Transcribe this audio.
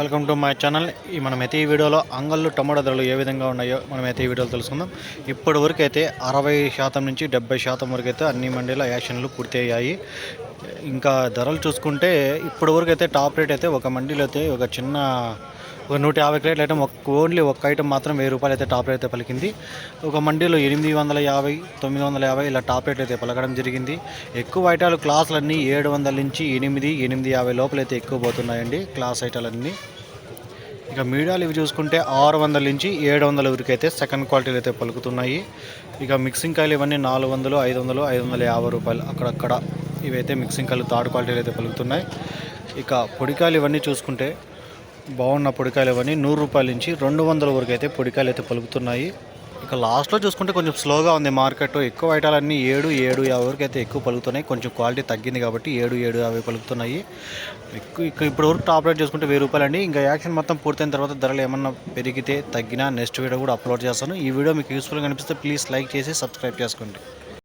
Welcome to my channel. ఈ మనమైతే ఈ వీడియోలో అంగళ్ళు టమాటా ధరలు ఏ విధంగా ఉన్నాయో మనమైతే ఈ వీడియోలో తెలుసుకుందాం. ఇప్పటి వరకు అయితే అరవై శాతం నుంచి డెబ్బై శాతం వరకు అయితే అన్ని మండీల యాక్షన్లు పూర్తి అయ్యాయి ఇంకా ధరలు చూసుకుంటే ఇప్పటి వరకు అయితే టాప్ రేట్ అయితే ఒక మండీలో అయితే ఒక చిన్న ఒక నూట యాభై క్రేట్లు ఐటమ్ ఒక ఓన్లీ ఒక ఐటమ్ మాత్రం వెయ్యి రూపాయలు అయితే టాప్ రేట్ అయితే పలికింది. ఒక మండీలో ఎనిమిది వందల యాభై తొమ్మిది వందల యాభై ఇలా టాప్ రేట్ అయితే పలకడం జరిగింది. ఎక్కువ ఐటాలు క్లాసులన్నీ ఏడు వందల నుంచి ఎనిమిది ఎనిమిది యాభై లోపలైతే ఎక్కువ పోతున్నాయండి క్లాస్ ఐటాలన్నీ. ఇక మీడియాలు ఇవి చూసుకుంటే ఆరు వందల నుంచి ఏడు వందల వరకు అయితే సెకండ్ క్వాలిటీలు అయితే పలుకుతున్నాయి. ఇక మిక్సింగ్ కాయలు ఇవన్నీ నాలుగు వందలు ఐదు వందలు ఐదు వందల యాభై రూపాయలు అక్కడక్కడ ఇవైతే మిక్సింగ్ కాయలు థర్డ్ క్వాలిటీలు అయితే పలుకుతున్నాయి. ఇక పొడికాయలు ఇవన్నీ చూసుకుంటే బాగున్న పొడికాయలు ఇవన్నీ నూరు రూపాయల నుంచి రెండు వందల వరకు అయితే పొడికాయలు అయితే పలుకుతున్నాయి. ఇక లాస్ట్లో చూసుకుంటే కొంచెం స్లోగా ఉంది మార్కెట్. ఎక్కువ ఐటాలన్నీ ఏడు ఏడు యాభై వరకు అయితే ఎక్కువ పలుకుతున్నాయి. కొంచెం క్వాలిటీ తగ్గింది కాబట్టి ఏడు ఏడు యాభై పలుకుతున్నాయి. ఎక్కువ ఇక్కడ ఇప్పుడు వరకు టాప్ రేట్ చూసుకుంటే వెయ్యి రూపాయలు అండి ఇంకా యాక్షన్ మొత్తం పూర్తయిన తర్వాత ధరలు ఏమన్నా పెరిగితే తగ్గినా నెక్స్ట్ వీడియో కూడా అప్లోడ్ చేస్తాను. ఈ వీడియో మీకు యూస్ఫుల్గా అనిపిస్తే ప్లీజ్ లైక్ చేసి సబ్స్క్రైబ్ చేసుకోండి.